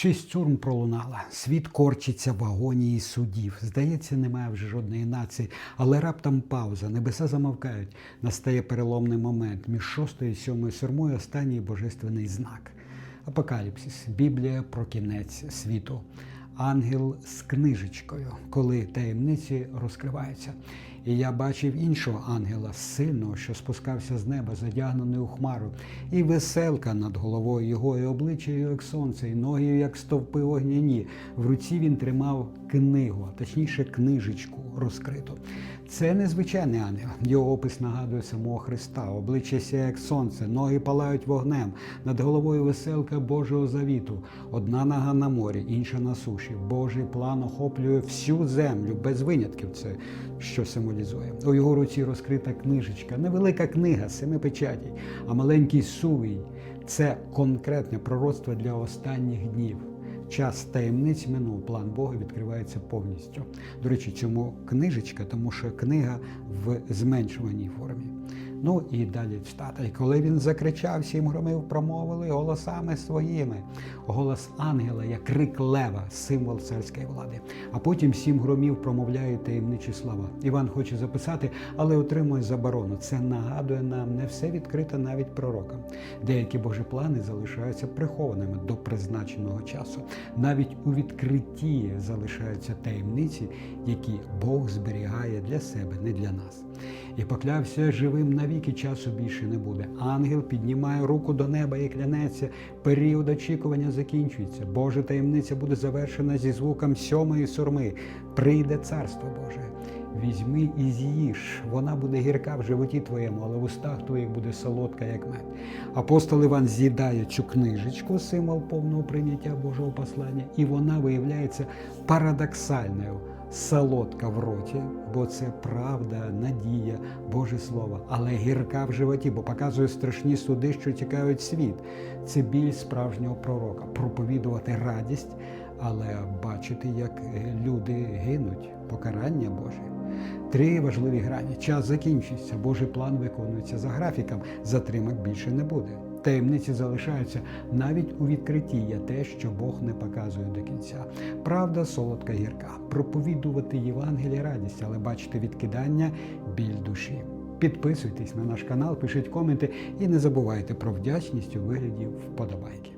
Шість цурм пролунала. Світ корчиться в агонії судів. Здається, немає вже жодної нації, але раптом пауза. Небеса замовкають. Настає переломний момент. Між шостою і сьомою сурмою останній божественний знак. Апокаліпсис, Біблія про кінець світу. Ангел з книжечкою, коли таємниці розкриваються. І я бачив іншого ангела, сильного, що спускався з неба, задягнений у хмару, і веселка над головою його, і обличчя як сонце, і ноги, як стовпи огняні. В руці він тримав книгу, а точніше книжечку розкриту. Це незвичайний ангел. Його опис нагадує самого Христа. Обличчя сяє, як сонце, ноги палають вогнем, над головою веселка Божого завіту. Одна нога на морі, інша на суші. Божий план охоплює всю землю без винятків. Це що символізує. У його руці розкрита книжечка, невелика книга, семи печатій, а маленький сувій це конкретне пророцтво для останніх днів. Час таємниць минув, план Бога відкривається повністю. До речі, чому книжечка? Тому що книга в зменшуваній формі. Ну і далі цитата. І коли він закричав, сім громів промовили голосами своїми. Голос ангела, як крик лева, символ царської влади. А потім сім громів промовляють таємничі слова. Іван хоче записати, але отримує заборону. Це нагадує нам не все відкрите навіть пророкам. Деякі Божі плани залишаються прихованими до призначеного часу. Навіть у відкритті залишаються таємниці, які Бог зберігає для себе, не для нас. І поклявся живим навіки часу більше не буде. Ангел піднімає руку до неба і клянеться. Період очікування закінчується. Божа таємниця буде завершена зі звуком сьомої сурми. Прийде царство Боже. Візьми і з'їж, вона буде гірка в животі твоєму, але в устах твоїх буде солодка, як мед. Апостол Іван з'їдає цю книжечку, символ повного прийняття Божого послання, і вона виявляється парадоксальною. Солодка в роті, бо це правда, надія, Боже Слово, але гірка в животі, бо показує страшні суди, що тікають світ. Це біль справжнього пророка, проповідувати радість, але бачити, як люди гинуть, покарання Боже. Три важливі грані. Час закінчується, Божий план виконується за графіком, затримок більше не буде. Таємниці залишаються навіть у відкритті є те, що Бог не показує до кінця. Правда, солодка гірка. Проповідувати Євангеліє радість, але бачити відкидання біль душі. Підписуйтесь на наш канал, пишіть коменти і не забувайте про вдячність у вигляді вподобайки.